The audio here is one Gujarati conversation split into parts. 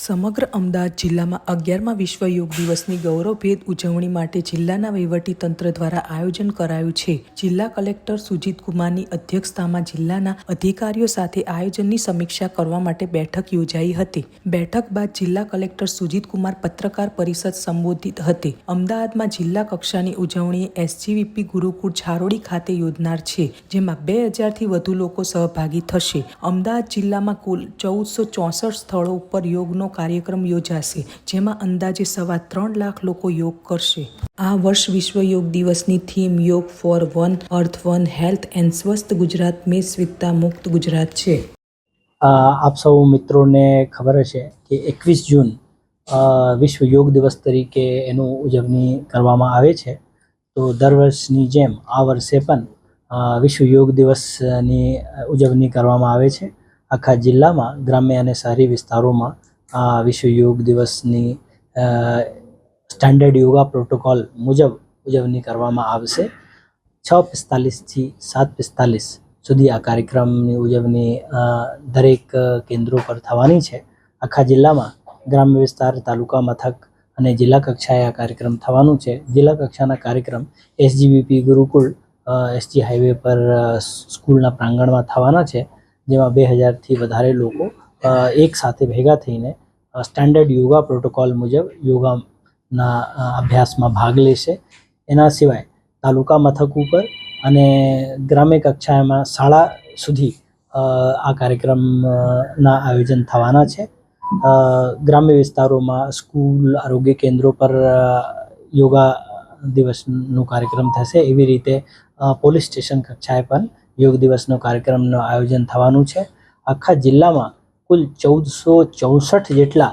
સમગ્ર અમદાવાદ જિલ્લામાં અગિયારમા વિશ્વ યોગ દિવસની ગૌરવભેદ ઉજવણી માટે જિલ્લાના તંત્ર દ્વારા આયોજન કરાયું છે. જિલ્લા કલેક્ટર સુજીત કુમારની અધ્યક્ષતામાં જિલ્લાના અધિકારીઓ સાથે આયોજનની સમીક્ષા કરવા માટે બેઠક યોજાઈ હતી. બેઠક બાદ જિલ્લા કલેક્ટર સુજીત કુમાર પત્રકાર પરિષદ સંબોધિત હતી. અમદાવાદમાં જિલ્લા કક્ષાની ઉજવણી એસજીવીપી ગુરુકુળ છારોડી ખાતે યોજનાર છે, જેમાં બે હજારથી વધુ લોકો સહભાગી થશે. અમદાવાદ જિલ્લામાં કુલ ચૌદસો ચોસઠ સ્થળો ઉપર યોગનો કાર્યક્રમ યોજાશે, જેમાં અંદાજે સવા ત્રણ લાખ લોકો યોગ કરશે. આ વર્ષ વિશ્વ યોગ દિવસની theme yoga for one, earth one, health and સ્વસ્થ ગુજરાત મેં સ્વિકતા મુક્ત ગુજરાત છે. આપ સૌ મિત્રોને ખબર હશે કે એકવીસ જૂન વિશ્વ યોગ દિવસ તરીકે એનું ઉજવણી કરવામાં આવે છે. તો દર વર્ષની જેમ આ વર્ષે પણ વિશ્વ યોગ દિવસની ઉજવણી કરવામાં આવે છે. આખા જિલ્લામાં, ગ્રામ્ય અને શહેરી વિસ્તારોમાં આ વિશ્વ યોગ દિવસની સ્ટાન્ડર્ડ યોગા પ્રોટોકોલ મુજબ ઉજવણી કરવામાં આવશે. છ પિસ્તાલીસથી સાત પિસ્તાલીસ સુધી આ કાર્યક્રમની ઉજવણી દરેક કેન્દ્રો પર થવાની છે. આખા જિલ્લામાં ગ્રામ્ય વિસ્તાર, તાલુકા મથક અને જિલ્લા કક્ષાએ આ કાર્યક્રમ થવાનું છે. જિલ્લા કક્ષાના કાર્યક્રમ એસજીબીપી ગુરુકુળ એસજી હાઈવે પર સ્કૂલના પ્રાંગણમાં થવાના છે, જેમાં બે હજારથી વધારે લોકો એક સાથે ભેગા થઈને સ્ટાન્ડર્ડ યોગા પ્રોટોકોલ મુજબ યોગાના અભ્યાસમાં ભાગ લેશે. એના સિવાય તાલુકા મથક ઉપર અને ગ્રામ્ય કક્ષામાં શાળા સુધી આ કાર્યક્રમના આયોજન થવાના છે. ગ્રામ્ય વિસ્તારોમાં સ્કૂલ, આરોગ્ય કેન્દ્રો પર યોગા દિવસનો કાર્યક્રમ થશે. એવી રીતે પોલીસ સ્ટેશન કક્ષાએ પણ યોગ દિવસનો કાર્યક્રમનું આયોજન થવાનું છે. આખા જિલ્લામાં કુલ ચૌદસો ચોસઠ જેટલા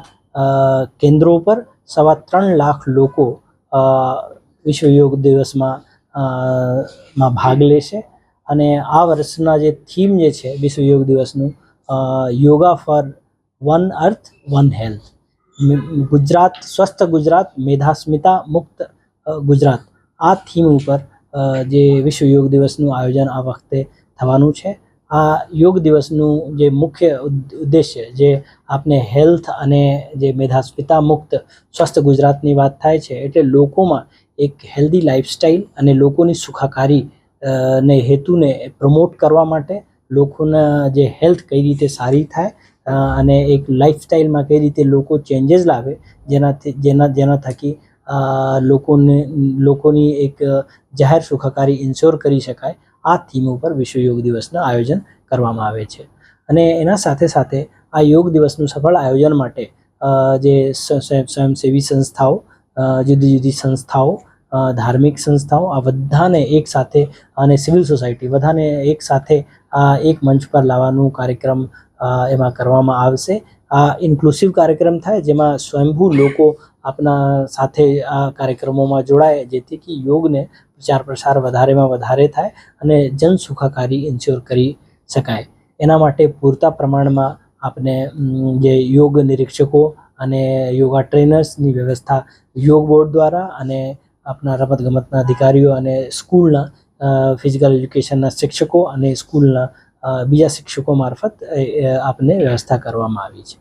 કેન્દ્રો પર સવા ત્રણ લાખ લોકો વિશ્વ યોગ દિવસમાં માં ભાગ લેશે. અને આ વર્ષના જે થીમ જે છે વિશ્વ યોગ દિવસનું yoga for one earth, one health. Gujarat, સ્વસ્થ ગુજરાત, મેધાસ્મિતા મુક્ત ગુજરાત. આ થીમ ઉપર જે વિશ્વ યોગ દિવસનું આયોજન આ વખતે થવાનું છે. આ યોગ દિવસનું જે મુખ્ય ઉદ્દેશ્ય જે આપને હેલ્થ અને જે મેધાસ્પિતા મુક્ત સ્વસ્થ ગુજરાતની વાત થાય છે એટલે લોકોમાં એક હેલ્ધી લાઇફસ્ટાઈલ અને લોકોની સુખાકારી ને હેતુને પ્રમોટ કરવા માટે લોકોના જે હેલ્થ કઈ રીતે સારી થાય અને એક લાઇફસ્ટાઈલમાં કઈ રીતે લોકો ચેન્જીસ લાવે, જેનાથી, જેના જેના થકી લોકોને, લોકોની એક જાહેર સુખાકારી ઇન્શ્યોર કરી શકાય આ થીમ ઉપર વિશ્વ યોગ દિવસનું આયોજન કરવામાં આવે છે. અને એના સાથે સાથે આ યોગ દિવસનું સફળ આયોજન માટે જે સ્વ- સ્વ- સ્વયંસેવી સંસ્થાઓ જુદી જુદી સંસ્થાઓ ધાર્મિક સંસ્થાઓ, આ બધાને એક સાથે અને સિવિલ સોસાયટી, બધાને એક સાથે આ એક મંચ પર લાવવાનું કાર્યક્રમ એમાં કરવામાં આવશે. આ ઇન્ક્લુસિવ કાર્યક્રમ થાય, જેમાં સ્વયંભૂ લોકો આપના સાથે આ કાર્યક્રમોમાં જોડાય, જેથી કે યોગને પ્રચાર પ્રસાર વધારેમાં વધારે થાય અને જન સુખાકારી ઇન્શ્યોર કરી શકાય. એના માટે પૂરતા પ્રમાણમાં આપણે જે યોગ નિરીક્ષકો અને યોગા ટ્રેનર્સની વ્યવસ્થા યોગ બોર્ડ દ્વારા અને આપણા રમતગમતના અધિકારીઓ અને સ્કૂલના ફિઝિકલ એજ્યુકેશનના શિક્ષકો અને સ્કૂલના બીજા શિક્ષકો મારફત આપને વ્યવસ્થા કરવામાં આવી છે.